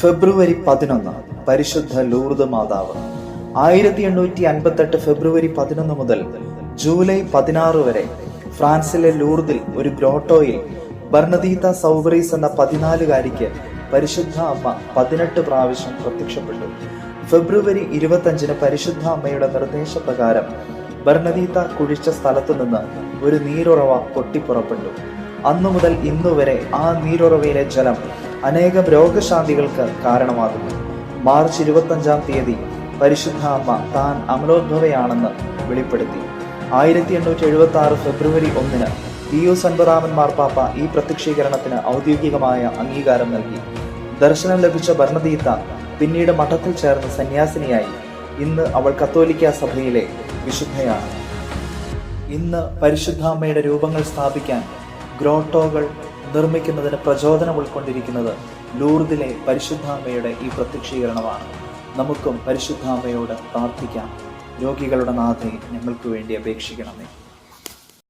ഫെബ്രുവരി പതിനൊന്ന് പരിശുദ്ധ ലൂർദ് മാതാവ്. ആയിരത്തി എണ്ണൂറ്റി അൻപത്തെട്ട് ഫെബ്രുവരി പതിനൊന്ന് മുതൽ ജൂലൈ പതിനാറ് വരെ ഫ്രാൻസിലെ ലൂർദിൽ ഒരു ഗ്രോട്ടോയിൽ ബർണദീത സൗബറീസ് എന്ന പതിനാലുകാരിക്ക് പരിശുദ്ധ അമ്മ പതിനെട്ട് പ്രാവശ്യം പ്രത്യക്ഷപ്പെട്ടു. ഫെബ്രുവരി ഇരുപത്തഞ്ചിന് പരിശുദ്ധ അമ്മയുടെ നിർദ്ദേശപ്രകാരം ബർണദീത കുഴിച്ച സ്ഥലത്തു നിന്ന് ഒരു നീരുറവ പൊട്ടിപ്പുറപ്പെട്ടു. അന്നു മുതൽ ഇന്നുവരെ ആ നീരുറവയിലെ ജലം അനേകം രോഗശാന്തികൾക്ക് കാരണമാകുന്നു. മാർച്ച് ഇരുപത്തഞ്ചാം തീയതി പരിശുദ്ധ അമ്മ താൻ അമലോദ്ഭവയാണെന്ന് വെളിപ്പെടുത്തി. ആയിരത്തി എണ്ണൂറ്റി എഴുപത്തി ആറ് ഫെബ്രുവരി ഒന്നിന് പിയൂസ് അൻപതാമൻ മാർപ്പാപ്പ ഈ പ്രത്യക്ഷീകരണത്തിന് ഔദ്യോഗികമായ അംഗീകാരം നൽകി. ദർശനം ലഭിച്ച ഭരണതീത്ത പിന്നീട് മഠത്തിൽ ചേർന്ന് സന്യാസിനിയായി ഇന്ന് അവൾ കത്തോലിക്ക സഭയിലെ വിശുദ്ധയാണ്. ഇന്ന് പരിശുദ്ധാമ്മയുടെ രൂപങ്ങൾ സ്ഥാപിക്കാൻ ഗ്രോട്ടോകൾ നിർമ്മിക്കുന്നതിന് പ്രചോദനം ഉൾക്കൊണ്ടിരിക്കുന്നത് ലൂർദിലെ പരിശുദ്ധാമ്മയുടെ ഈ പ്രത്യക്ഷീകരണമാണ്. നമുക്കും പരിശുദ്ധാമ്മയോട് പ്രാർത്ഥിക്കാം. രോഗികളുടെ നാഥയെ ഞങ്ങൾക്ക് വേണ്ടി അപേക്ഷിക്കണമേ.